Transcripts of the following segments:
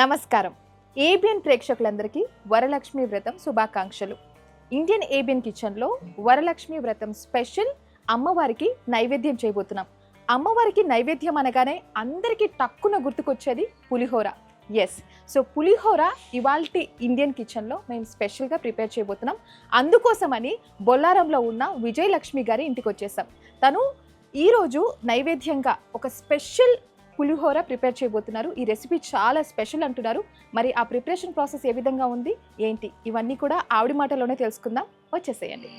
నమస్కారం. ఏబిఎన్ ప్రేక్షకులందరికీ వరలక్ష్మి వ్రతం శుభాకాంక్షలు. ఇండియన్ ఏబిఎన్ కిచెన్లో వరలక్ష్మి వ్రతం స్పెషల్ అమ్మవారికి నైవేద్యం చేయబోతున్నాం. అమ్మవారికి నైవేద్యం అనగానే అందరికీ టక్కున గుర్తుకొచ్చేది పులిహోర. ఎస్ సో పులిహోర ఇవాల్టి ఇండియన్ కిచెన్లో మేము స్పెషల్గా ప్రిపేర్ చేయబోతున్నాం. అందుకోసమని బొల్లారంలో ఉన్న విజయలక్ష్మి గారి ఇంటికి వచ్చేసాం తను ఈరోజు నైవేద్యంగా ఒక స్పెషల్ పులిహోర ప్రిపేర్ చేయబోతున్నారు. ఈ రెసిపీ చాలా స్పెషల్ అంటున్నారు. మరి ఆ ప్రిపరేషన్ ప్రాసెస్ ఏ విధంగా ఉంది? ఏంటి? ఇవన్నీ కూడా ఆవిడ మాటలోనే తెలుసుకుందాం. వచ్చేసేయండి.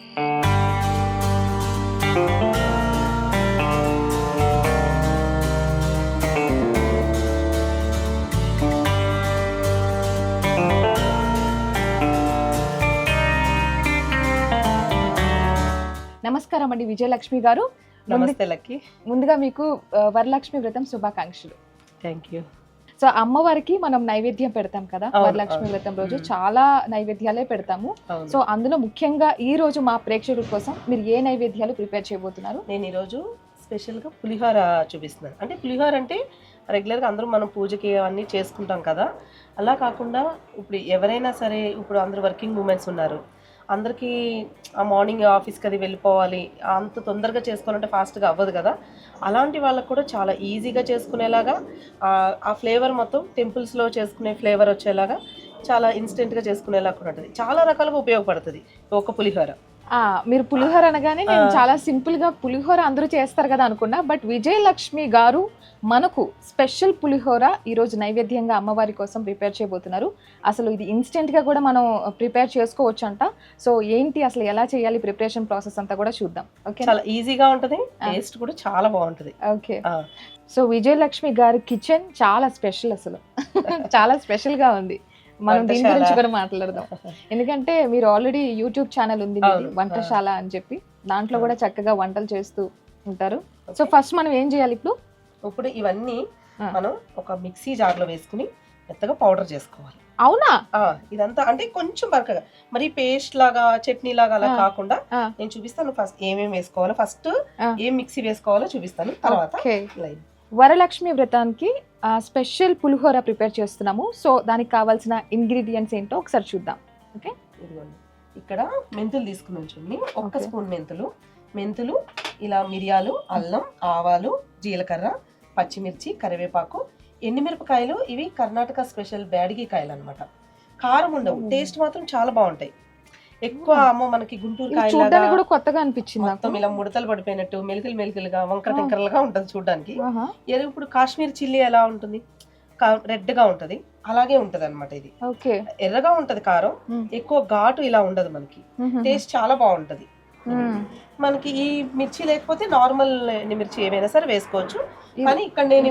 నమస్కారం అండి విజయలక్ష్మి గారు. నమస్తే లక్కీ ముందుగా మీకు వరలక్ష్మి వ్రతం శుభాకాంక్షలు. థ్యాంక్ యూ సో అమ్మవారికి మనం నైవేద్యం పెడతాం కదా వరలక్ష్మి. వ్రతం రోజు. చాలా నైవేద్యాలే పెడతాము. సో అందులో ముఖ్యంగా ఈ రోజు మా ప్రేక్షకుల కోసం మీరు ఏ నైవేద్యాలు ప్రిపేర్ చేయబోతున్నారు? నేను ఈరోజు స్పెషల్గా పులిహోర చూపిస్తున్నాను. అంటే పులిహోర అంటే రెగ్యులర్గా అందరూ మనం పూజకి అవన్నీ చేసుకుంటాం కదా. అలా కాకుండా ఇప్పుడు ఎవరైనా సరే ఇప్పుడు అందరూ వర్కింగ్ ఉమెన్స్ ఉన్నారు. అందరికీ ఆ మార్నింగ్ ఆఫీస్కి అది వెళ్ళిపోవాలి అంత తొందరగా చేసుకోవాలంటే ఫాస్ట్గా అవ్వదు కదా. అలాంటి వాళ్ళకు కూడా చాలా ఈజీగా చేసుకునేలాగా ఆ- ఫ్లేవర్ మొత్తం టెంపుల్స్లో చేసుకునే ఫ్లేవర్ వచ్చేలాగా చాలా ఇన్స్టెంట్గా చేసుకునేలాగా కూడా ఉంటుంది. చాలా రకాలుగా ఉపయోగపడుతుంది ఒక పులిహోర. మీరు పులిహోర అనగానే నేను. చాలా సింపుల్గా పులిహోర అందరూ చేస్తారు కదా అనుకున్నా బట్ విజయలక్ష్మి గారు మనకు స్పెషల్ పులిహోర ఈ రోజు నైవేద్యంగా అమ్మవారి కోసం ప్రిపేర్ చేయబోతున్నారు. అసలు ఇది ఇన్స్టెంట్గా కూడా మనం ప్రిపేర్ చేసుకోవచ్చు అంట సో ఏంటి అసలు ఎలా చేయాలి ప్రిపరేషన్ ప్రాసెస్ అంతా కూడా చూద్దాం. ఓకే చాలా ఈజీగా ఉంటుంది. టేస్ట్ కూడా చాలా బాగుంటుంది. ఓకే. సో విజయలక్ష్మి గారి కిచెన్ చాలా స్పెషల్ అసలు. చాలా స్పెషల్గా ఉంది. మనం దీని. గురించి కూడా మాట్లాడదాం ఎందుకంటే మీరు ఆల్రెడీ యూట్యూబ్ ఛానల్ ఉంది. వంటశాల అని చెప్పి దాంట్లో. కూడా చక్కగా వంటలు చేస్తూ ఉంటారు సో ఫస్ట్ మనం ఏం చేయాలి ఇప్పుడు ఇప్పుడు ఇవన్నీ. మనం ఒక మిక్సీ జార్లో వేసుకుని మెత్తగా పౌడర్ చేసుకోవాలి అవునా ఇదంతా అంటే కొంచెం బరకగా మరి పేస్ట్ లాగా చట్నీ లాగా అలా. కాకుండా. నేను చూపిస్తాను ఫస్ట్ ఏమేమి వేసుకోవాలో ఫస్ట్. ఏం మిక్సీ వేసుకోవాలో చూపిస్తాను తర్వాత వరలక్ష్మి వ్రతానికి స్పెషల్ పులిహోర ప్రిపేర్ చేస్తున్నాము. సో దానికి కావాల్సిన ఇంగ్రీడియంట్స్ ఏంటో ఒకసారి చూద్దాం. ఇదిగోండి. ఇక్కడ మెంతులు తీసుకుని ఉంచండి ఒక్క. స్పూన్ మెంతులు. మెంతులు ఇలా మిరియాలు అల్లం ఆవాలు జీలకర్ర పచ్చిమిర్చి కరివేపాకు ఎండుమిరపకాయలు. ఇవి కర్ణాటక స్పెషల్ బ్యాడిగి కాయలు అనమాట కారం ఉండవు. టేస్ట్ మాత్రం చాలా బాగుంటాయి. ఎక్కువ Hmm. అమ్మ మనకి గుంటూరు కాయలాగా చూడడానికి కూడా కొత్తగా అనిపించింది మొత్తం ఇలా ముడతలు పడిపోయినట్టు మెలికలు మెలికలుగా వంకర. టెంకరలుగా ఉంటుంది చూడడానికి ఏదో ఇప్పుడు కాశ్మీర్ చిల్లీ ఎలా ఉంటుంది రెడ్గా ఉంటది అలాగే ఉంటది అనమాట ఇది ఎర్రగా ఉంటది కారం Hmm. ఎక్కువ ఘాటు ఇలా ఉండదు మనకి. టేస్ట్ చాలా బాగుంటది. మనకి ఈ మిర్చి లేకపోతే నార్మల్ మిర్చి ఏమైనా సరే వేసుకోవచ్చు. కానీ ఇక్కడ నేను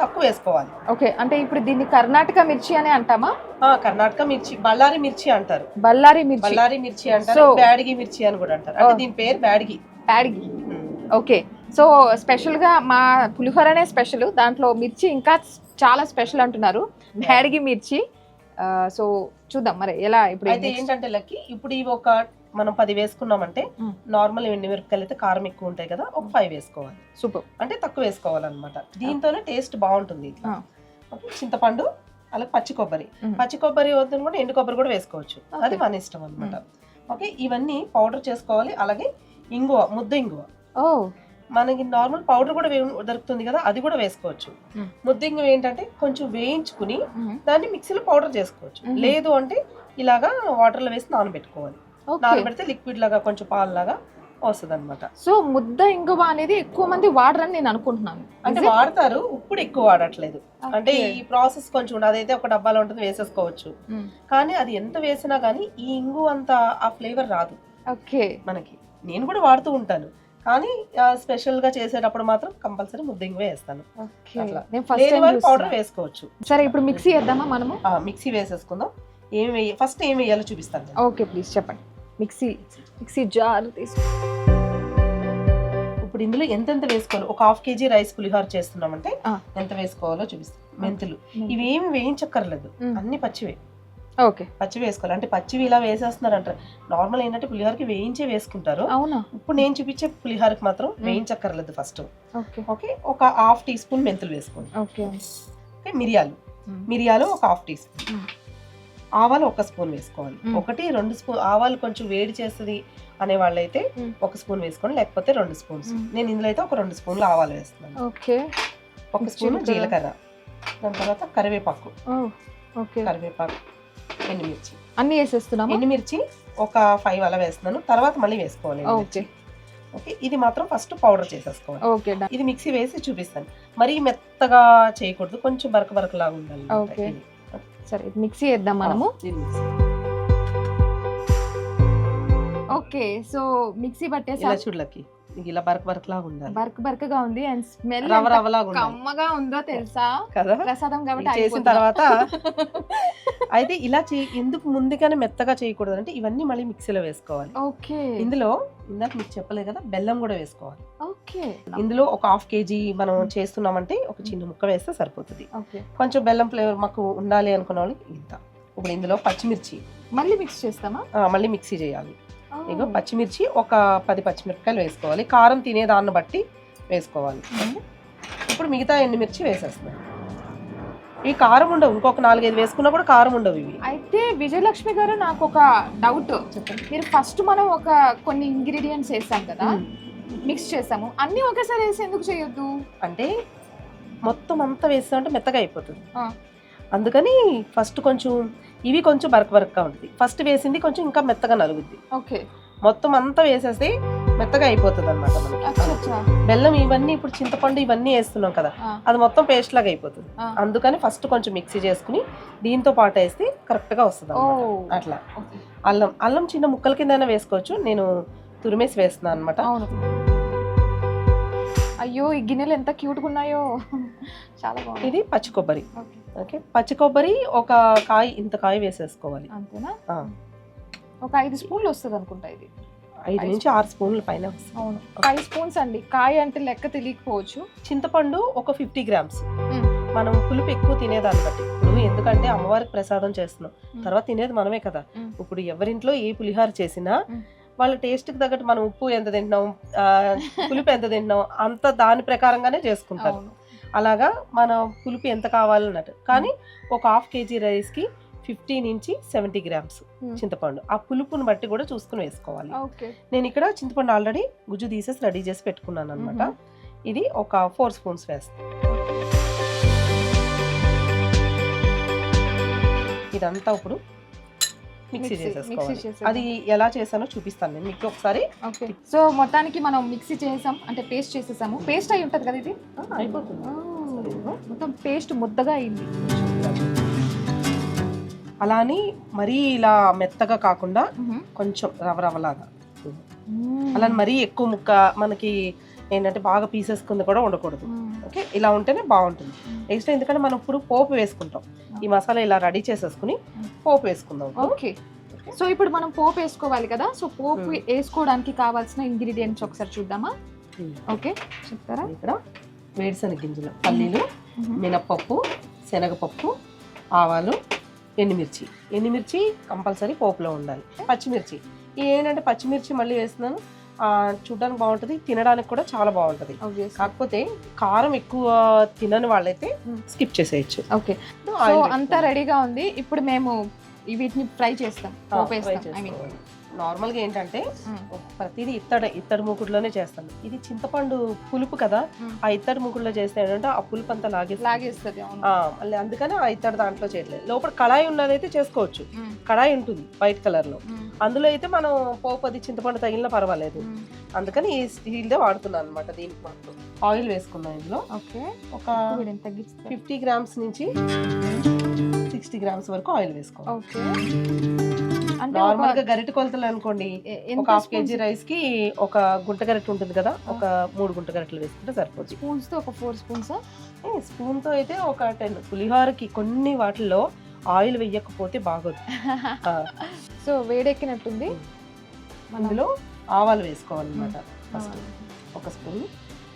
తక్కువ వేసుకోవాలి. ఓకే. అంటే ఇప్పుడు దీన్ని కర్ణాటక మిర్చి అని అంటామా? కర్ణాటక మిర్చి బళ్ళారి మిర్చి అంటారు. బళ్ళారి మిర్చి. బళ్ళారి మిర్చి అంటారు బ్యాడిగి మిర్చి అని కూడా అంటారు. అంటే. దీని పేరు బ్యాడిగి. ప్యాడ్గి ఉమ్. ఓకే. సో స్పెషల్గా మా పులిహోరనే స్పెషల్. దాంట్లో మిర్చి ఇంకా చాలా స్పెషల్ అంటున్నారు. బ్యాడ్గి మిర్చి. సో చూద్దాం మరి ఎలా ఇప్పుడు అయితే ఏంటంటే లక్కి ఇప్పుడు ఇవి ఒక మనం పది వేసుకున్నామంటే. నార్మల్ ఎండి మిరపకాయలు అయితే కారం ఎక్కువ ఉంటాయి కదా ఒక ఫైవ్ వేసుకోవాలి. సూపర్. అంటే తక్కువ వేసుకోవాలన్నమాట. దీంతోనే టేస్ట్ బాగుంటుంది చింతపండు అలాగే పచ్చి కొబ్బరి. పచ్చి కొబ్బరి వద్దని కూడా ఎండు కొబ్బరి కూడా వేసుకోవచ్చు. అది. మన ఇష్టం అనమాట ఓకే ఇవన్నీ పౌడర్ చేసుకోవాలి అలాగే ఇంగువ ముద్ద ఇంగువ. మనకి నార్మల్ పౌడర్ కూడా దొరుకుతుంది కదా అది కూడా వేసుకోవచ్చు. ముద్ద ఇంగువ ఏంటంటే కొంచెం వేయించుకుని. దాన్ని మిక్సీలో పౌడర్ చేసుకోవచ్చు. లేదు అంటే ఇలాగా వాటర్లో వేసి నానబెట్టుకోవాలి. నానబెడితే లిక్విడ్ లాగా కొంచెం పాలు లాగా వస్తుంది అనమాట సో ముద్ద ఇంగువ అనేది ఎక్కువ మంది వాడరని నేను అనుకుంటున్నాను. అంటే? వాడతారు ఇప్పుడు ఎక్కువ వాడట్లేదు. అంటే. ఈ ప్రాసెస్ కొంచెం ఉండదు. అదైతే ఒక డబ్బాలో ఉంటుంది వేసేసుకోవచ్చు. మ్మ్. కానీ అది ఎంత వేసినా కానీ ఈ ఇంగు అంత ఆ ఫ్లేవర్ రాదు. ఓకే. మనకి. నేను కూడా వాడుతూ ఉంటాను. కానీ స్పెషల్గా చేసేటప్పుడు మాత్రం కంపల్సరీ ముద్ద ఇంగువే వేస్తాను. పౌడర్. వేసుకోవచ్చు. సరే ఇప్పుడు మిక్సీ వేద్దామా మనము? మిక్సీ వేసేసుకుందాం. ఏం వేయ ఫస్ట్ ఏం వేయాలో చూపిస్తాను. ఓకే ప్లీజ్ చెప్పండి. మిక్సీ మిక్సీ జార్ తీసు ఇప్పుడు ఇందులో ఎంతెంత వేసుకోవాలి? ఒక హాఫ్ కేజీ రైస్ పులిహోర చేస్తున్నామంటే. ఎంత వేసుకోవాలో చూపిస్తాను మెంతులు. ఇవి ఏమి వేయించక్కర్లేదు. అన్ని పచ్చివే. ఓకే. పచ్చి వేసుకోవాలి. అంటే పచ్చివి ఇలా వేసేస్తున్నారు అంటారు నార్మల్ ఏంటంటే పులిహోరకి వేయించే వేసుకుంటారు. అవునా? ఇప్పుడు నేను చూపించే పులిహోరకి మాత్రం వేయించక్కర్లేదు ఫస్ట్. ఓకే. ఓకే? ఒక హాఫ్ టీ స్పూన్ మెంతులు వేసుకోండి. ఓకే. ఓకే? మిరియాలు. మిరియాలు ఒక హాఫ్ టీ స్పూన్. ఆవాలు ఒక స్పూన్ వేసుకోవాలి. ఒకటి రెండు స్పూన్ ఆవాలు కొంచెం వేడి చేస్తుంది అనే వాళ్ళైతే. ఒక స్పూన్ వేసుకోండి లేకపోతే రెండు స్పూన్స్. నేను ఇందులో అయితే ఒక రెండు స్పూన్లు ఆవాలు వేస్తున్నాను. ఓకే. ఒక స్పూన్ జీలకర్ర. దాని తర్వాత కరివేపాకు. ఓకే. కరివేపాకు ఎండుమిర్చి. అన్ని వేసేస్తున్నామా? ఎండుమిర్చి ఒక ఫైవ్ అలా వేస్తున్నాను. తర్వాత మళ్ళీ వేసుకోవాలి. ఓకే. ఓకే ఇది మాత్రం ఫస్ట్ పౌడర్ చేసేసుకోవాలి. ఓకే ఇది మిక్సీ వేసి చూపిస్తాను. మరీ మెత్తగా చేయకూడదు కొంచెం బరక బరకలాగా ఉండాలి ఓకే. సరే మిక్సీ వేద్దాం మనము. ఓకే సో మిక్సీ పట్టేసి? చూడలకి ఇలా బరక బరకలాగా ఉండాలి. బర్క్ బర్క్గా ఉంది అండ్ స్మెల్ రవ రవలాగా ఉండాలి. కమ్మగా ఉందో తెలుసా? కదా? ప్రసాదం కాబట్టి చేసిన? తర్వాత అయితే ఇలా చే ఎందుకు ముందుగానే మెత్తగా చేయకూడదు అంటే ఇవన్నీ మళ్ళీ మిక్సీలో వేసుకోవాలి. ఓకే. ఇందులో ఇందాక మీకు చెప్పలేదు కదా బెల్లం కూడా వేసుకోవాలి. ఇందులో ఒక హాఫ్ కేజీ మనం చేస్తున్నామంటే ఒక చిన్న ముక్క వేస్తే సరిపోతుంది. కొంచెం బెల్లం ఫ్లేవర్ మాకు ఉండాలి అనుకున్న వాళ్ళకి ఇంత. ఇప్పుడు ఇందులో పచ్చిమిర్చి. మళ్ళీ మిక్స్ చేస్తామా? మళ్ళీ మిక్సీ చేయాలి. ఇగో పచ్చిమిర్చి ఒక పది పచ్చిమిరపకాయలు వేసుకోవాలి. కారం తినే దాన్ని బట్టి వేసుకోవాలి. ఇప్పుడు మిగతా ఎండుమిర్చి వేసేస్తున్నాను ఈ కారం ఉండవు. ఇంకొక నాలుగైదు వేసుకున్నా కూడా కారం ఉండవు ఇవి. అయితే విజయలక్ష్మి గారు నాకు ఒక డౌట్ చెప్పండి. మీరు ఫస్ట్ మనం ఒక కొన్ని ఇంగ్రీడియంట్స్ వేసాం కదా. మిక్స్ చేసాము. అన్ని ఒకేసారి వేసి ఎందుకు చేయొద్దు? అంటే మొత్తం అంతా వేస్తామంటే మెత్తగా అయిపోతుంది. అందుకని ఫస్ట్ కొంచెం ఇవి కొంచెం బరక బరకగా ఉంటుంది. ఫస్ట్ వేసింది కొంచెం ఇంకా మెత్తగా నలుగుద్ది. ఓకే. మొత్తం అంతా వేసేస్తే మెత్తగా అయిపోతుంది అనమాట మనకి బెల్లం ఇవన్నీ ఇప్పుడు చింతపండు ఇవన్నీ వేస్తున్నాం కదా అది మొత్తం పేస్ట్ లాగా అయిపోతుంది. అందుకని ఫస్ట్ కొంచెం మిక్సీ చేసుకుని దీంతో పాటు వేస్తే కరెక్ట్గా వస్తుంది. అట్లా. అల్లం అల్లం చిన్న ముక్కల కింద వేసుకోవచ్చు. నేను తురిమేసి వేస్తున్నాను అనమాట అయ్యో ఈ గిన్నెలు ఎంత క్యూట్గా ఉన్నాయో. చాలా బాగుంది. ఇది పచ్చి కొబ్బరి. ఓకే. పచ్చి కొబ్బరి ఒక కాయ ఇంత కాయ వేసేసుకోవాలి. అంతేనా. ఒక ఐదు స్పూన్లు వస్తుంది అనుకుంటా ఇది. ఐదు నుంచి ఆరు స్పూన్ల పైన అవును. ఫైవ్ స్పూన్స్ అండి. కాయ అంటే లెక్క తెలియకపోవచ్చు. చింతపండు ఒక ఫిఫ్టీ గ్రామ్స్. మనం పులుపు ఎక్కువ తినేదాన్ని బట్టి. ఇప్పుడు ఎందుకంటే అమ్మవారికి ప్రసాదం చేస్తున్నాం మ్మ్. తర్వాత తినేది మనమే కదా. ఇప్పుడు ఎవరింట్లో ఏ పులిహార చేసినా. వాళ్ళ టేస్ట్కి తగ్గట్టు మనం ఉప్పు ఎంత తింటున్నాం పులుపు ఎంత తింటున్నాం అంత దాని ప్రకారంగానే చేసుకుంటారు. అలాగా మన పులుపు ఎంత కావాలన్నట్టు కానీ ఒక హాఫ్ కేజీ రైస్కి ఫిఫ్టీ నుంచి సెవెంటీ గ్రామ్స్. చింతపండు. ఆ పులుపుని బట్టి కూడా చూసుకుని వేసుకోవాలి. నేను ఇక్కడ చింతపండు ఆల్రెడీ గుజ్జు తీసేసి రెడీ చేసి పెట్టుకున్నాను అనమాట ఇది ఒక ఫోర్ స్పూన్స్ వేస్తాను ఇదంతా ఇప్పుడు మిక్సీ చేసేసుకోవాలి. అది ఎలా చేశానో చూపిస్తాను నేను మీకు ఒకసారి. ఓకే. సో మొత్తానికి మనం మిక్సీ చేసాం అంటే పేస్ట్ చేసేసాము. పేస్ట్ అయి ఉంటది కదా ఇది? అయిపోతుంది. మొత్తం పేస్ట్ ముద్దగా అయింది. అలా అని మరీ ఇలా మెత్తగా కాకుండా. కొంచెం రవ రవలాగా. అలా మరీ ఎక్కువ ముక్క మనకి ఏంటంటే బాగా పీసెస్ కింద కూడా ఉండకూడదు. ఓకే? ఇలా ఉంటేనే బాగుంటుంది. నెక్స్ట్ ఎందుకంటే మనం ఇప్పుడు పోపు వేసుకుంటాం. ఈ మసాలా ఇలా రెడీ చేసేసుకుని పోపు వేసుకుందాం. ఓకే. సో ఇప్పుడు మనం పోపు వేసుకోవాలి కదా? సో పోపు మ్మ్. వేసుకోవడానికి కావాల్సిన ఇంగ్రీడియంట్స్ ఒకసారి చూద్దామా? ఉమ్. ఓకే. చెప్తారా? ఇక్కడ వేరుశనగ గింజలు పల్లీలు మ్మ్. మినప్పప్పు శనగపప్పు ఆవాలు ఎండుమిర్చి. ఎండుమిర్చి కంపల్సరీ పోపులో ఉండాలి. పచ్చిమిర్చి. ఏంటంటే పచ్చిమిర్చి మళ్ళీ వేస్తున్నాను. చూడడానికి బాగుంటుంది తినడానికి కూడా చాలా బాగుంటుంది. కాకపోతే కారం ఎక్కువ తినని వాళ్ళైతే మ్మ్. స్కిప్ చేసేయచ్చు ఓకే అంతా. రెడీగా ఉంది ఇప్పుడు మేము వీటిని ఫ్రై చేస్తాం ఐ మీన్. నార్మల్గా ఏంటంటే ప్రతిదీ ఇత్తడి ఇత్తడి మూకుడులోనే చేస్తాను. ఇది చింతపండు పులుపు కదా. ఆ ఇత్తడి మూకుడులో చేస్తే ఏంటంటే ఆ పులుపు అంతా లాగే లాగేస్తుంది మళ్ళీ అందుకని ఆ ఇత్తడి దాంట్లో చేయట్లేదు. లోపల కళాయి ఉన్నదైతే చేసుకోవచ్చు. కళాయి ఉంటుంది వైట్ కలర్లో మ్మ్. అందులో అయితే మనం పోపు అది చింతపండు తగిలినా పర్వాలేదు. అందుకని ఈ స్టీల్దే వాడుతున్నాను అనమాట దీనికి మాత్రం. ఆయిల్ వేసుకున్నాం ఇందులో. ఓకే. ఒక ఫిఫ్టీ గ్రామ్స్ నుంచి సిక్స్టీ గ్రామ్స్ వరకు ఆయిల్ వేసుకోవాలి. ఓకే. నార్మల్గా గరిటె కొలతలు అనుకోండి. ఒక హాఫ్ కేజీ రైస్కి ఒక గుంట గరిటె ఉంటుంది కదా ఒక మూడు గుంట గరిటెలు వేసుకుంటే సరిపోతుంది స్పూన్స్తో ఒక ఫోర్ స్పూన్స్? స్పూన్తో అయితే ఒక టెన్ పులిహోరకి కొన్ని వాటిల్లో ఆయిల్ వేయకపోతే బాగోదు. సో వేడెక్కినట్టుంది. అందులో ఆవాలు వేసుకోవాలన్నమాట ఫస్ట్. ఒక స్పూన్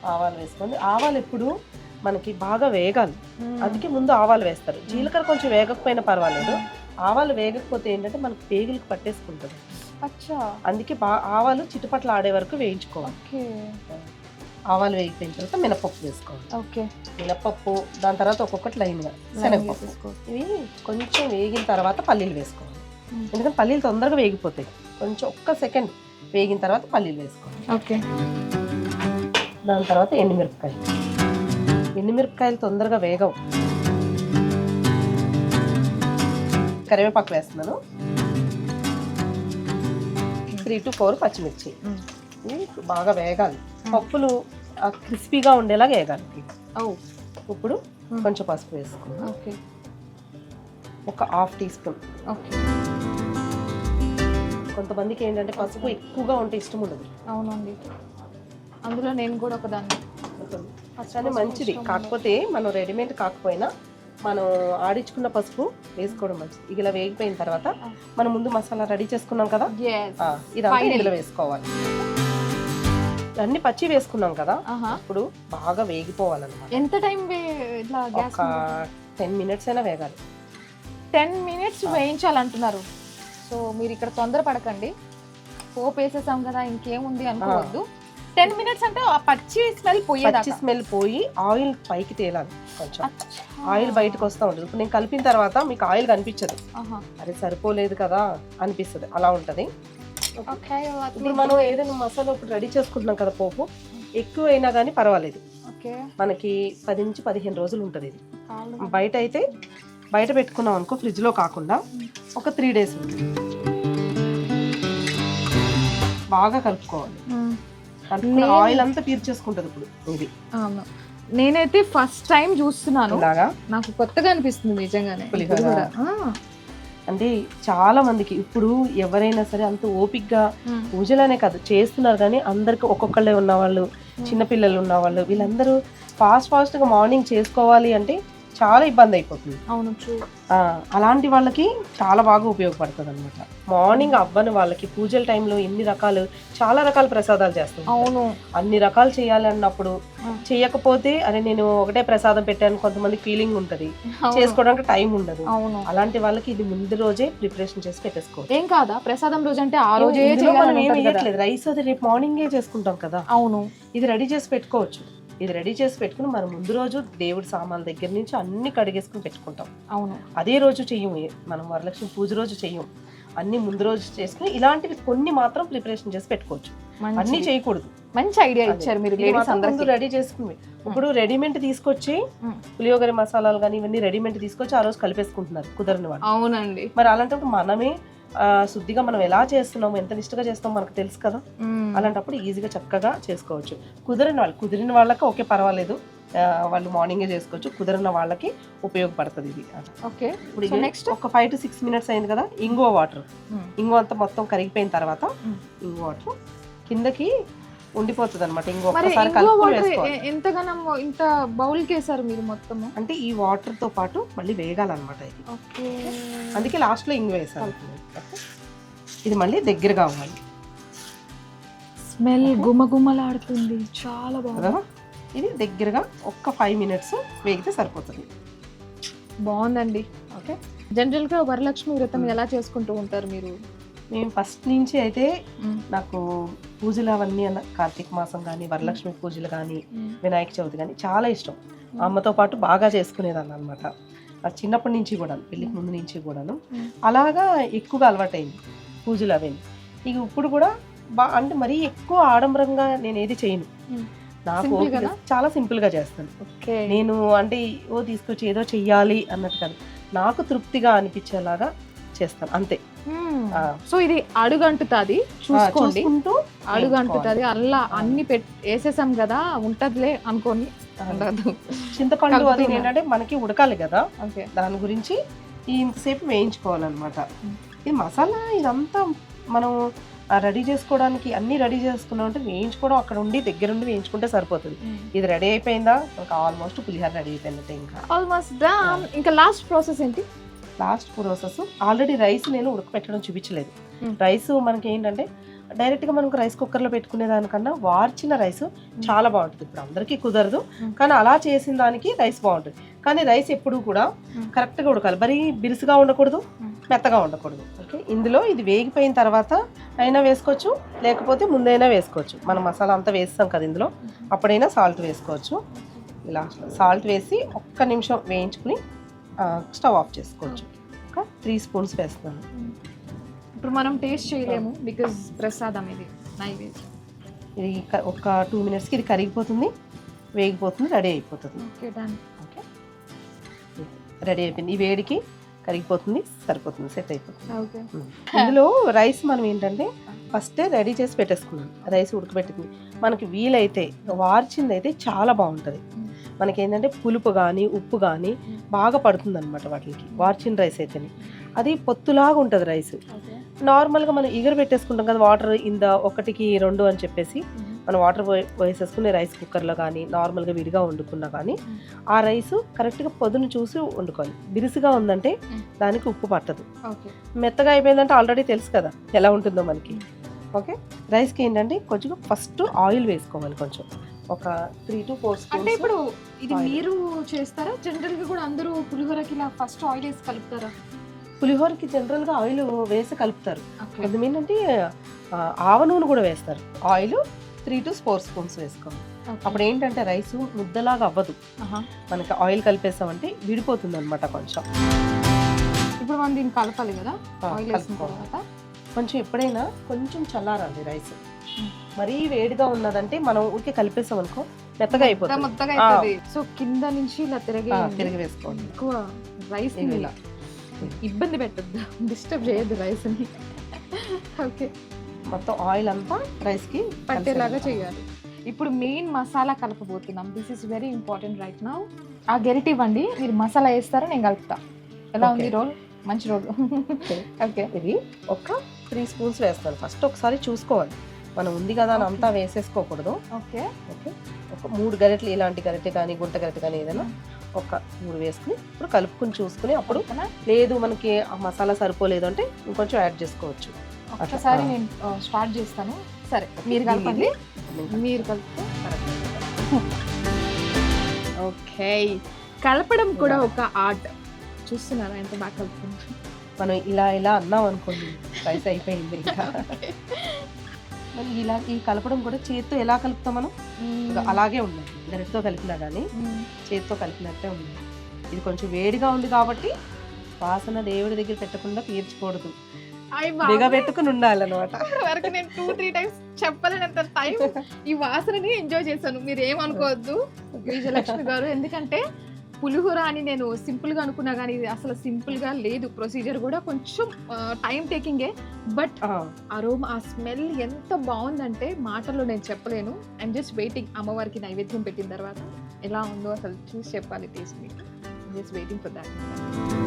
ఆవాలు వేసుకోండి. ఆవాలు ఎప్పుడు మనకి బాగా వేగాలి. అందుకే ముందు ఆవాలు వేస్తారు. జీలకర్ర కొంచెం వేగకపోయినా పర్వాలేదు. ఆవాలు వేగకపోతే ఏంటంటే మనకి పేగులకు పట్టేసుకుంటుంది. అచ్చా. అందుకే బా ఆవాలు చిటుపట్లు ఆడే వరకు వేయించుకోవాలి. ఓకే. ఆవాలు వేగిపోయిన తర్వాత మినపప్పు వేసుకోవాలి. ఓకే. మినపప్పు దాని తర్వాత ఒక్కొక్కటి లైన్గా శనగపప్పు. ఇవి కొంచెం వేగిన తర్వాత పల్లీలు వేసుకోవాలి. మ్మ్. ఎందుకంటే పల్లీలు తొందరగా వేగిపోతాయి. కొంచెం ఒక్క సెకండ్ వేగిన తర్వాత పల్లీలు వేసుకోవాలి. ఓకే. దాని తర్వాత ఎండుమిరపకాయలు. ఎండుమిరపకాయలు తొందరగా వేగవు. కరివేపాకు వేస్తున్నాను. త్రీ టు ఫోర్ పచ్చిమిర్చి. బాగా వేగాలి. పప్పులు క్రిస్పీగా ఉండేలాగా వేగాలి. ఇప్పుడు. కొంచెం పసుపు వేసుకున్నాం ఓకే. ఒక హాఫ్ టీ స్పూన్. ఓకే. కొంతమందికి ఏంటంటే పసుపు ఎక్కువగా ఉంటే ఇష్టం ఉండదు. అవునండి. అందులో నేను కూడా ఒకదాన్ని. మంచిది. కాకపోతే మనం రెడీమేడ్ కాకపోయినా మనం ఆడించుకున్న పసుపు వేసుకోవడం మంచిది. ఇలా వేగిపోయిన తర్వాత మనం ముందు మసాలా రెడీ చేసుకున్నాం కదా? ఇదంతా. ఇందులో వేసుకోవాలి. అన్ని పచ్చి వేసుకున్నాం కదా? ఇప్పుడు బాగా వేగిపోవాలన్నమాట. ఎంత టైం ఒక టెన్ మినిట్స్ అయినా వేగాలి. Ten minutes వేయించాలంటున్నారు. సో మీరు ఇక్కడ తొందర పడకండి పోపు వేసేసాం కదా ఇంకేముంది అనుకోవద్దు. టెన్ మినిట్స్ అంటే ఆ పచ్చి స్మెల్ పచ్చి పోయేదాకా స్మెల్ పోయి ఆయిల్ పైకి తేలాలి కొంచెం. ఆయిల్ బయటకు వస్తూ ఉంటుంది. ఇప్పుడు నేను కలిపిన తర్వాత మీకు ఆయిల్ కనిపించదు. అరే సరిపోలేదు కదా అనిపిస్తుంది. అలా ఉంటది. ఇప్పుడు మనం ఏదైనా మసాలా ఇప్పుడు రెడీ చేసుకుంటున్నాం కదా పోపు. ఎక్కువ అయినా కానీ పర్వాలేదు మనకి పది నుంచి పదిహేను రోజులు ఉంటుంది ఇది. బయట అయితే బయట పెట్టుకున్నాం అనుకో ఫ్రిడ్జ్లో కాకుండా ఒక త్రీ డేస్. బాగా కలుపుకోవాలి. ఆయిల్ అంతా పీల్చేసుకుంటది ఇప్పుడు ఇది. అవును. నేనైతే ఫస్ట్ టైం చూస్తున్నాను. నాకు కొత్తగా అనిపిస్తుంది నిజంగానే. అంటే చాలా మందికి ఇప్పుడు ఎవరైనా సరే అంత ఓపిక్గా. పూజలనే కాదు చేస్తున్నారు కానీ అందరికి ఒక్కొక్కళ్ళే ఉన్నవాళ్ళు చిన్నపిల్లలు ఉన్నవాళ్ళు వీళ్ళందరూ ఫాస్ట్ ఫాస్ట్గా మార్నింగ్ చేసుకోవాలి అంటే చాలా ఇబ్బంది అయిపోతుంది. అవును అలాంటి వాళ్ళకి చాలా బాగా ఉపయోగపడుతుంది అనమాట మార్నింగ్ అవ్వని వాళ్ళకి పూజల టైంలో ఎన్ని రకాలు చాలా రకాల ప్రసాదాలు చేస్తాం అవును. అన్ని రకాలు చేయాలి అన్నప్పుడు. చేయకపోతే అరే నేను ఒకటే ప్రసాదం పెట్టాను కొంతమంది ఫీలింగ్ ఉంటది. చేసుకోవడానికి టైం ఉండదు. అవును. అలాంటి వాళ్ళకి ఇది ముందు రోజే ప్రిపరేషన్ చేసి పెట్టేసుకోవచ్చు. ఏం కాదా? ప్రసాదం రోజు అంటే ఆ రోజే రైస్ అది రేపు మార్నింగే చేసుకుంటాం కదా. అవును. ఇది రెడీ చేసి పెట్టుకోవచ్చు. ఇది రెడీ చేసి పెట్టుకుని మనం ముందు రోజు దేవుడి సామాన్ల దగ్గర నుంచి అన్ని కడిగేసుకుని పెట్టుకుంటాం. అవును. అదే రోజు చెయ్యం. మనం వరలక్ష్మి పూజ రోజు చెయ్యం. అన్ని ముందు రోజు చేసుకుని ఇలాంటివి కొన్ని మాత్రం ప్రిపరేషన్ చేసి పెట్టుకోవచ్చు. అన్ని చేయకూడదు. మంచి ఐడియా ఇచ్చారు మీరు లేడీస్ అందరికి. రెడీ చేసుకుని. ఇప్పుడు రెడీమేడ్ తీసుకొచ్చి. పులియోగరి మసాలాలు కానీ ఇవన్నీ రెడీమేడ్ తీసుకొచ్చి ఆ రోజు కలిపేసుకుంటున్నారు. కుదరని వాళ్ళు. అవునండి. మరి అలాంటప్పుడు మనమే శుద్ధిగా మనం ఎలా చేస్తున్నాము ఎంత నిష్టగా చేస్తామో మనకు తెలుసు కదా. అలాంటప్పుడు ఈజీగా చక్కగా చేసుకోవచ్చు. కుదిరిన వాళ్ళు కుదిరిన వాళ్ళకి ఓకే పర్వాలేదు. వాళ్ళు మార్నింగే చేసుకోవచ్చు. కుదిరిన వాళ్ళకి ఉపయోగపడుతుంది ఇది. ఓకే. ఇప్పుడు నెక్స్ట్ ఒక ఫైవ్ టు సిక్స్ మినిట్స్ అయింది కదా ఇంగువ వాటర్ ఇంగువ అంతా మొత్తం కరిగిపోయిన తర్వాత. ఇంగువ వాటర్ కిందకి ఉండిపోతుంది అనమాట ఇంగువ మరి ఒక్కసారి ఇంకో కలుపుకొని ఎంతగానం ఇంత బౌల్ కేసారు మీరు మొత్తము? అంటే ఈ వాటర్తో పాటు మళ్ళీ వేగాలన్నమాట ఇది. ఓకే. అందుకే లాస్ట్లో ఇంగు వేసాను. ఇది మళ్ళీ దగ్గరగా అవ్వాలి స్మెల్ గుమగుమలాడుతుంది. చాలా బాగుంది. ఇది దగ్గరగా ఒక్క ఫైవ్ మినిట్స్ వేగితే సరిపోతుంది. బాగుందండి. ఓకే. జనరల్గా వరలక్ష్మి వ్రతం ఎలా చేసుకుంటూ ఉంటారు మీరు? మేము ఫస్ట్ నుంచి అయితే. నాకు పూజలు అవన్నీ అన్న కార్తీక మాసం కానీ వరలక్ష్మి పూజలు కానీ వినాయక చవితి కానీ చాలా ఇష్టం. అమ్మతో పాటు బాగా చేసుకునేదాన్ని అనమాట చిన్నప్పటి నుంచి కూడా పెళ్ళికి ముందు నుంచి కూడాను. అలాగా ఎక్కువగా అలవాటైంది పూజలు అవన్నీ. ఇక ఇప్పుడు కూడా బా అంటే మరీ ఎక్కువ ఆడంబరంగా నేను ఏది చేయను. నాకు? చాలా సింపుల్గా చేస్తాను. ఓకే. నేను అంటే ఓ తీసుకొచ్చి ఏదో చెయ్యాలి అన్నట్టు కాదు. నాకు తృప్తిగా అనిపించేలాగా చేస్తాను అంతే. సో ఇది అడుగంటుతుంది చూసుకోండి. అడుగంటుతుంది అల్లా అన్ని పెట్ వేసేసాం కదా ఉంటదిలే అనుకోని చింతపండు అది. ఏంటంటే మనకి ఉడకాలి కదా దాని గురించి ఇంతసేపు వేయించుకోవాలన్నమాట. ఈ మసాలా ఇదంతా మనం రెడీ చేసుకోవడానికి అన్ని రెడీ చేసుకున్నాం అంటే వేయించుకోవడం అక్కడ ఉండి దగ్గర ఉండి వేయించుకుంటే సరిపోతుంది. ఇది రెడీ అయిపోయిందా? ఆల్మోస్ట్ పులిహోర రెడీ అయిపోయినట్టే ఇంకా. ఆల్మోస్ట్ ఇంకా లాస్ట్ ప్రాసెస్ ఏంటి? లాస్ట్ ప్రాసెస్ ఆల్రెడీ రైస్ నేను ఉడకపెట్టడం చూపించలేదు. రైస్ మనకి ఏంటంటే డైరెక్ట్గా మనకు రైస్ కుక్కర్లో పెట్టుకునే దానికన్నా వార్చిన రైస్ చాలా బాగుంటుంది. ఇప్పుడు అందరికీ కుదరదు. మ్మ్. కానీ అలా చేసిన దానికి రైస్ బాగుంటుంది. కానీ రైస్ ఎప్పుడు కూడా. కరెక్ట్గా ఉడకాలి. మరీ బిరుసుగా ఉండకూడదు. మెత్తగా ఉండకూడదు. ఓకే ఇందులో ఇది వేగిపోయిన తర్వాత అయినా వేసుకోవచ్చు లేకపోతే ముందైనా వేసుకోవచ్చు. మనం మసాలా అంతా వేస్తాం కదా ఇందులో. అప్పుడైనా సాల్ట్ వేసుకోవచ్చు. ఇలా సాల్ట్ వేసి ఒక్క నిమిషం వేయించుకుని స్టవ్ ఆఫ్ చేసుకోవచ్చు. ఒక త్రీ స్పూన్స్ వేస్తున్నాను. ఇప్పుడు మనం టేస్ట్ చేయలేము బికాజ్ ప్రసాదం ఇది నైవేద్యం. ఇది ఒక టూ మినిట్స్కి ఇది కరిగిపోతుంది వేగిపోతుంది రెడీ అయిపోతుంది. Okay done. ఓకే. రెడీ అయిపోయింది. ఈ వేడికి కరిగిపోతుంది సరిపోతుంది సెట్ అయిపోతుంది. ఇందులో రైస్ మనం ఏంటంటే ఫస్టే రెడీ చేసి పెట్టేసుకున్నాం. రైస్ ఉడకబెట్టింది. మనకి వీలైతే వార్చింది అయితే చాలా బాగుంటుంది. మనకి ఏంటంటే పులుపు కానీ ఉప్పు కానీ బాగా పడుతుంది అనమాట వాటికి వార్చిన రైస్ అయితేనే. అది పొత్తులాగా ఉంటుంది రైస్. నార్మల్గా మనం ఎగర పెట్టేసుకుంటాం కదా వాటర్ ఇంద ఒకటికి రెండు అని చెప్పేసి మనం వాటర్ వేసేసుకునే రైస్ కుక్కర్లో కానీ నార్మల్గా విడిగా వండుకున్నా కానీ ఆ రైస్ కరెక్ట్గా పొదును చూసి వండుకోవాలి. బిరుసుగా ఉందంటే. దానికి ఉప్పు పట్టదు. మెత్తగా అయిపోయిందంటే ఆల్రెడీ తెలుసు కదా ఎలా ఉంటుందో మనకి. ఓకే? రైస్కి ఏంటంటే కొంచెం ఫస్ట్ ఆయిల్ వేసుకోవాలి కొంచెం. ఒక త్రీ టు ఫోర్ అంటే స్పూన్స్ ఇప్పుడు ఇది. మీరు చేస్తారా? జనరల్గా కూడా అందరూ పులిహోరకి ఇలా ఫస్ట్ ఆయిల్ వేసి కలుపుతారా? పులిహోరకి జనరల్గా ఆయిల్ వేసి కలుపుతారు. కొంచెం ఏంటంటే ఆవ నూనె కూడా వేస్తారు. Oil three to four spoons వేసుకోవాలి అప్పుడు ఏంటంటే రైస్ ముద్దలాగా అవ్వదు. మనకి ఆయిల్ కలిపేసామంటే విడిపోతుంది అనమాట కొంచెం. ఇప్పుడు మనం దీన్ని కలపాలి కదా? ఆయిల్ వేసిన కలుపుకోవాలి. తర్వాత. కొంచెం ఎప్పుడైనా కొంచెం చల్లారాలి రైస్ Mm. మరీ వేడిగా ఉన్నదంటే మనం ఊరికే కలిపేసాం అనుకో మెత్తగా అయిపోతుంది. ఆ. అవుతుంది సో కింద నుంచి ఇలా తిరిగి తిరిగి వేసుకోండి ఎక్కువ రైస్ ఇలా. ఇబ్బంది పెట్టద్దు. డిస్టర్బ్ చేయొద్దు రైస్ని. ఓకే మొత్తం ఆయిల్ అంతా రైస్కి పట్టేలాగా. చేయాలి. ఇప్పుడు main masala కలపబోతున్నాం. This is very important right now ఆ గెరిటి ఇవ్వండి. మీరు మసాలా వేస్తారా నేను కలుపుతా. ఎలా ఉంది. రోల్? మంచి రోల్. ఓకే ఇది ఒక త్రీ స్పూన్స్ వేస్తాను ఫస్ట్ ఒకసారి చూసుకోవాలి. మనం ఉంది కదా అని అంతా వేసేసుకోకూడదు. ఓకే ఓకే ఒక మూడు గరిటెలు ఇలాంటి గరిటె కానీ గుంట గరిటె కానీ ఏదైనా ఒక మూడు వేసుకుని ఇప్పుడు కలుపుకుని చూసుకుని అప్పుడు లేదు మనకి ఆ మసాలా సరిపోలేదు అంటే ఇంకొంచెం యాడ్ చేసుకోవచ్చు. ఒక్కసారి ఆ. నేను స్టార్ట్ చేస్తాను. సరే మీరు కలపండి. మీరు కలిపితే ఓకే కలపడం కూడా ఒక ఆర్ట్ చూస్తున్నారా ఎంత బాగా కలుపుతున్నారు మనం ఇలా ఇలా అన్నాం అనుకోండి. రైస్ అయిపోయింది ఇంకా. మరి ఇలా ఈ కలపడం కూడా చేత్తో ఎలా కలుపుతాం మనం? అలాగే ఉండాలి గరిటతో కలిపినా కానీ. చేత్తో కలిపినట్టే ఉంది. ఇది కొంచెం వేడిగా ఉంది కాబట్టి వాసన దేవుడి దగ్గర పెట్టకుండా బాబోయ్. పెట్టుకుని ఉండాలన్నమాట. వరకు నేను టూ త్రీ టైమ్స్ చెప్పలేనంత టైం ఈ వాసనని ఎంజాయ్ చేశాను. మీరు ఏమనుకోవద్దు. విజయలక్ష్మి గారు ఎందుకంటే పులిహోర అని నేను సింపుల్గా అనుకున్నా కానీ ఇది అసలు సింపుల్గా లేదు. ప్రొసీజర్ కూడా కొంచెం టైం టేకింగే. బట్ ఆ, అరోమ్ ఆ స్మెల్ ఎంత బాగుందంటే మాటల్లో నేను చెప్పలేను. ఐమ్ జస్ట్ వెయిటింగ్ అమ్మవారికి నైవేద్యం పెట్టిన తర్వాత ఎలా ఉందో అసలు చూసి చెప్పాలి టేస్ట్ మీకు. Just waiting for that.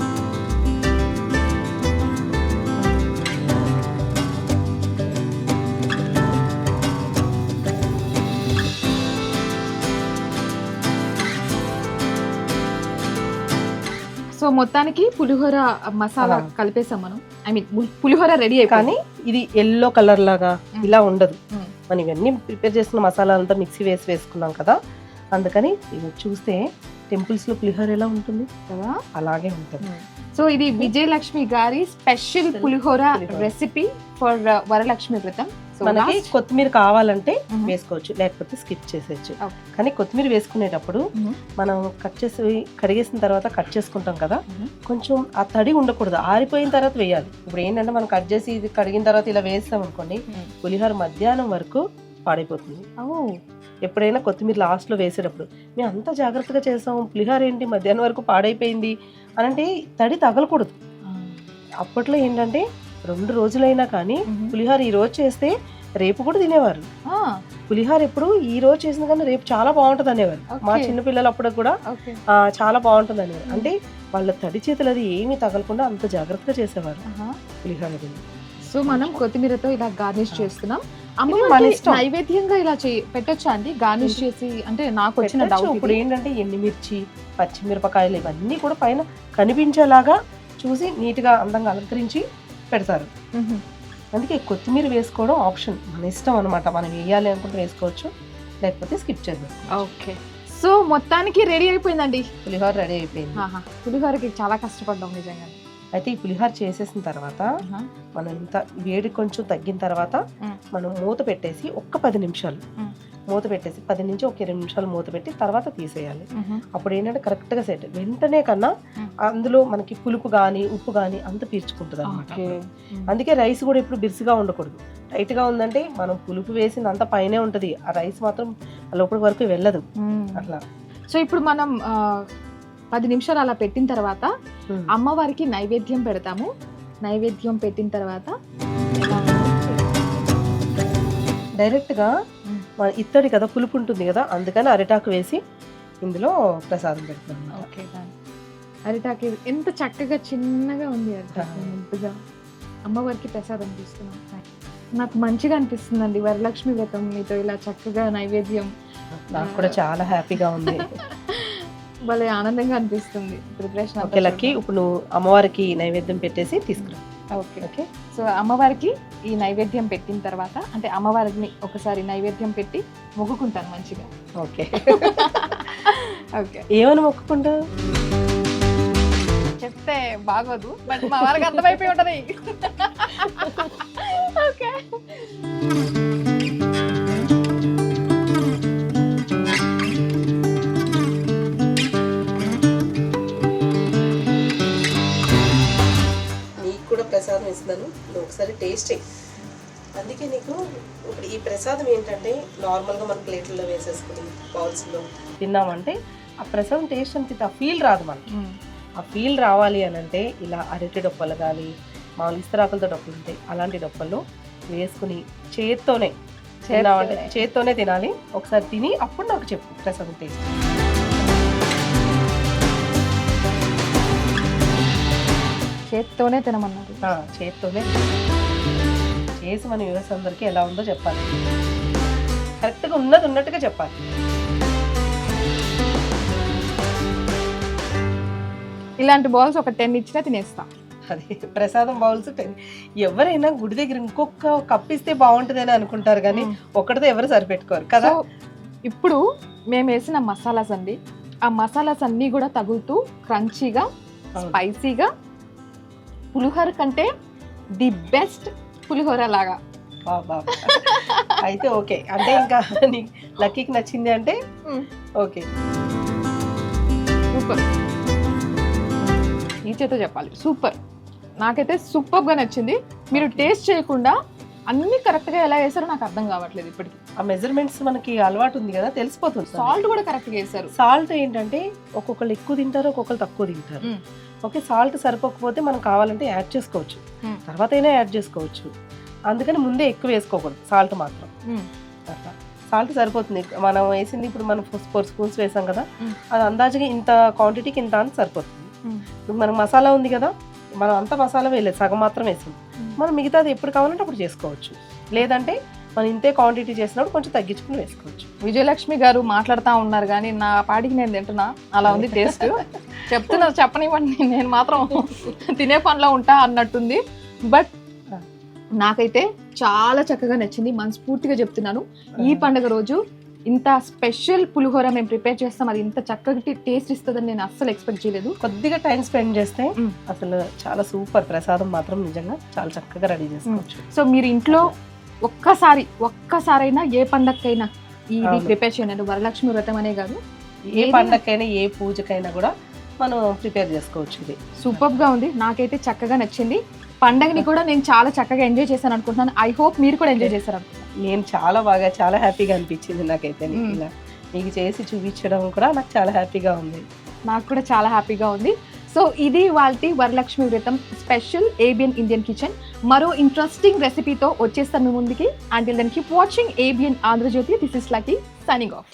So మొత్తానికి పులిహోర మసాలా. కలిపేసాం మనం. ఐ మీన్ పులిహోర రెడీ కానీ ఇది ఎల్లో కలర్ లాగా మ్మ్. ఇలా ఉండదు. మ్మ్. మనం ఇవన్నీ ప్రిపేర్ చేసుకున్న మసాలాలంతా మిక్సీ వేసి వేసుకున్నాం కదా. అందుకని ఇది చూస్తే టెంపుల్స్లో పులిహోర ఎలా ఉంటుంది? కదా. అలాగే ఉంటుంది. సో ఇది విజయలక్ష్మి గారి special pulihora. Recipe for Varalakshmi Vratam. మనకి కొత్తిమీర కావాలంటే. వేసుకోవచ్చు లేకపోతే స్కిప్ చేసేయచ్చు. కానీ కొత్తిమీర వేసుకునేటప్పుడు. మనం కట్ చేసి కడిగేసిన తర్వాత కట్ చేసుకుంటాం కదా. కొంచెం ఆ తడి ఉండకూడదు ఆరిపోయిన తర్వాత వేయాలి ఇప్పుడు ఏంటంటే మనం కట్ చేసి ఇది కడిగిన తర్వాత ఇలా వేస్తాం అనుకోండి పులిహోర మధ్యాహ్నం వరకు పాడైపోతుంది ఎప్పుడైనా కొత్తిమీర లాస్ట్లో వేసేటప్పుడు మేము అంత జాగ్రత్తగా చేసాం పులిహోర ఏంటి మధ్యాహ్నం వరకు పాడైపోయింది అని అంటే తడి తగలకూడదు అప్పట్లో ఏంటంటే రెండు రోజులైనా కానీ పులిహోర ఈ రోజు చేస్తే రేపు కూడా తినేవారు. పులిహోర ఎప్పుడు ఈ రోజు చేసిన కానీ రేపు చాలా బాగుంటుంది అనేవారు. మా Okay. చిన్న పిల్లలు అప్పుడు కూడా చాలా బాగుంటుంది అనేవారు. అంటే వాళ్ళ తడి చేతులు అది ఏమీ తగలకుండా అంత జాగ్రత్తగా చేసేవారు పులిహోర సో మనం కొత్తిమీరతో ఇలా గార్నిష్ చేస్తున్నాం. నైవేద్యంగా ఇలా పెట్టొచ్చా అండి? గార్నిష్ చేసి అంటే నాకు వచ్చిన. డౌట్ ఇప్పుడు ఏంటంటే ఎండుమిర్చి పచ్చిమిరపకాయలు ఇవన్నీ కూడా పైన కనిపించేలాగా చూసి నీట్గా అందంగా అలంకరించి పెడతారు. అందుకే కొత్తిమీర వేసుకోవడం ఆప్షన్. మన ఇష్టం అనమాట మనం వేయాలి అనుకుంటే వేసుకోవచ్చు. లేకపోతే స్కిప్ చేద్దాం ఓకే. సో మొత్తానికి రెడీ అయిపోయిందండి? పులిహోర రెడీ అయిపోయింది. పులిహోరకి చాలా కష్టపడ్డాం నిజంగా. అయితే ఈ పులిహోర చేసేసిన తర్వాత మనం ఇంత వేడి కొంచెం తగ్గిన తర్వాత. మనం మూత పెట్టేసి ఒక్క పది నిమిషాలు. మూత పెట్టేసి పది నుంచి ఒక ఇరవై నిమిషాలు మూత పెట్టి తర్వాత తీసేయాలి. అప్పుడు ఏంటంటే కరెక్ట్గా సెట్ వెంటనే కన్నా. అందులో మనకి పులుపు కానీ ఉప్పు కానీ అంత పీల్చుకుంటుంది అనమాట అందుకే రైస్ కూడా ఎప్పుడు బిరుసుగా ఉండకూడదు. టైట్గా ఉందంటే మనం పులుపు వేసింది అంత పైనే ఉంటుంది. ఆ రైస్ మాత్రం లోపల వరకు వెళ్ళదు. అట్లా. సో ఇప్పుడు మనం పది నిమిషాలు అలా పెట్టిన తర్వాత మ్మ్. అమ్మవారికి నైవేద్యం పెడతాము. నైవేద్యం పెట్టిన తర్వాత డైరెక్ట్గా ఇత్తడి కదా పులుపు ఉంటుంది కదా అందుకని అరిటాకు వేసి ఇందులో ప్రసాదం పెడతాం. ఓకే. అరిటాకి ఎంత చక్కగా చిన్నగా ఉంది అరిటాకు ఆ. ముద్దుగా అమ్మవారికి ప్రసాదం తీసుకున్నాం. నాకు మంచిగా అనిపిస్తుందండి వరలక్ష్మి వ్రతం మీతో ఇలా చక్కగా నైవేద్యం. నాకు కూడా చాలా హ్యాపీగా ఉంది. భలే ఆనందంగా అనిపిస్తుంది. Preparation okay Lucky. ఇప్పుడు నువ్వు అమ్మవారికి నైవేద్యం పెట్టేసి తీసుకురా. ఓకే. ఓకే? సో అమ్మవారికి ఈ నైవేద్యం పెట్టిన తర్వాత అంటే అమ్మవారిని ఒకసారి నైవేద్యం పెట్టి మొక్కుకుంటాను మంచిగా. ఓకే. ఓకే. ఏమని మొక్కుకుంటా చెప్తే బాగోదు బట్ మా వారికి అర్థమైపోయి ఉంటది. ఓకే. ప్రసాదం ఇస్తున్నాను. నువ్వు ఒకసారి టేస్ట్ అందుకే నీకు ఇప్పుడు ఈ ప్రసాదం ఏంటంటే నార్మల్గా మన ప్లేట్లలో వేసేసుకుని బౌల్స్లో తిన్నామంటే ఆ ప్రసాదం టేస్ట్ అనిపిస్తే ఆ ఫీల్ రాదు మనకి. ఆ ఫీల్ రావాలి అని అంటే ఇలా అరటి డొప్పలు కానీ మామూలు ఇస్తరాకులతో డొప్పలు ఉంటాయి అలాంటి డొప్పలు వేసుకుని చేత్తోనే చేత్తోనే. తినాలి. ఒకసారి తిని అప్పుడు నాకు చెప్పు ప్రసాదం టేస్ట్ చేత్తోనే తినమన్నారు. చేత్తోనే. చేసి మన వ్యూవర్స్ అందరికీ ఎలా ఉందో చెప్పాలి. కరెక్ట్గా ఉన్నది ఉన్నట్టుగా చెప్పాలి. ఇలాంటి బాల్స్ ఒక టెన్ ఇచ్చినా తినేస్తా. అది ప్రసాదం బౌల్స్ ఎవరైనా గుడి దగ్గర ఇంకొక కప్ ఇస్తే బాగుంటుంది అని అనుకుంటారు కానీ ఒక్కడితో ఎవరు సరిపెట్టుకోరు కదా? ఇప్పుడు మేము వేసిన మసాలాస్ అండి. ఆ మసాలాస్ అన్నీ కూడా తగులుతూ క్రంచీగా. స్పైసీగా పులిహోర కంటే ది బెస్ట్ పులిహోర లాగా. అయితే ఓకే. అంటే ఇంకా లక్కీకి నచ్చింది అంటే ఓకే. సూపర్. ఈ చేత చెప్పాలి. సూపర్. నాకైతే సూపర్గా నచ్చింది. మీరు టేస్ట్ చేయకుండా అన్ని కరెక్ట్గా ఎలా వేసారో నాకు అర్థం కావట్లేదు ఇప్పటికి. ఆ మెజర్మెంట్స్ మనకి అలవాటు ఉంది కదా తెలిసిపోతుంది. సాల్ట్ కూడా కరెక్ట్గా వేసారు సాల్ట్ ఏంటంటే ఒక్కొక్కరు ఎక్కువ తింటారు ఒక్కొక్కరు తక్కువ తింటారు. ఓకే సాల్ట్ సరిపోకపోతే మనం కావాలంటే యాడ్ చేసుకోవచ్చు మ్మ్. తర్వాత అయినా యాడ్ చేసుకోవచ్చు అందుకని ముందే ఎక్కువ వేసుకోకూడదు సాల్ట్ మాత్రం. అట్లా సాల్ట్ సరిపోతుంది మనం వేసింది ఇప్పుడు మనం ఫోర్ స్పూన్స్ వేసాం కదా మ్మ్. అది అందాజుగా ఇంత క్వాంటిటీకి ఇంత అని సరిపోతుంది. ఇప్పుడు మనకు మసాలా ఉంది కదా మనం అంత మసాలా వేయలేదు సగం మాత్రం వేసాం. మనం మిగతాది ఎప్పుడు కావాలంటే అప్పుడు చేసుకోవచ్చు లేదంటే మనం ఇంతే క్వాంటిటీ చేసినప్పుడు కొంచెం తగ్గించుకుని వేసుకోవచ్చు. విజయలక్ష్మి గారు మాట్లాడుతూ ఉన్నారు కానీ నా పాటికి నేను తింటున్నా. అలా ఉంది టేస్ట్. చెప్తున్నారు చెప్పనివ్వండి నేను మాత్రం తినే పనిలో ఉంటా అన్నట్టుంది. బట్ నాకైతే చాలా చక్కగా నచ్చింది మనస్ఫూర్తిగా చెప్తున్నాను. ఈ పండుగ రోజు ఇంత స్పెషల్ పులిహోర మేము ప్రిపేర్ చేస్తాం. అది ఇంత చక్కటి టేస్ట్ ఇస్తుందని నేను అస్సలు ఎక్స్పెక్ట్ చేయలేదు. కొద్దిగా టైం స్పెండ్ చేస్తే. అసలు చాలా సూపర్ ప్రసాదం మాత్రం నిజంగా చాలా చక్కగా రెడీ చేసుకోవచ్చు. సో మీరు ఇంట్లో ఒక్కసారి ఒక్కసారైనా ఏ పండగకైనా ఇది. ప్రిపేర్ చేయండి వరలక్ష్మి వ్రతం అనే కాదు. ఏ పండగకైనా ఏ పూజకైనా కూడా మనం ప్రిపేర్ చేసుకోవచ్చు ఇది. సూపర్గా ఉంది. నాకైతే చక్కగా నచ్చింది. పండగని కూడా నేను చాలా చక్కగా ఎంజాయ్ చేశాను అనుకుంటున్నాను. ఐ హోప్ మీరు కూడా ఎంజాయ్ చేశారు నేను చాలా బాగా చాలా హ్యాపీగా అనిపించింది నాకైతే. ఇలా నీకు చేసి చూపించడం కూడా నాకు చాలా హ్యాపీగా ఉంది. నాకు కూడా చాలా హ్యాపీగా ఉంది. సో ఇది వాళ్ళ Varalakshmi Vratam special ABN Indian kitchen మరో ఇంట్రెస్టింగ్ రెసిపీతో వచ్చేస్తాను మీ ముందుకి. And then keep watching ABN Andhra Jyothi this is Lucky signing off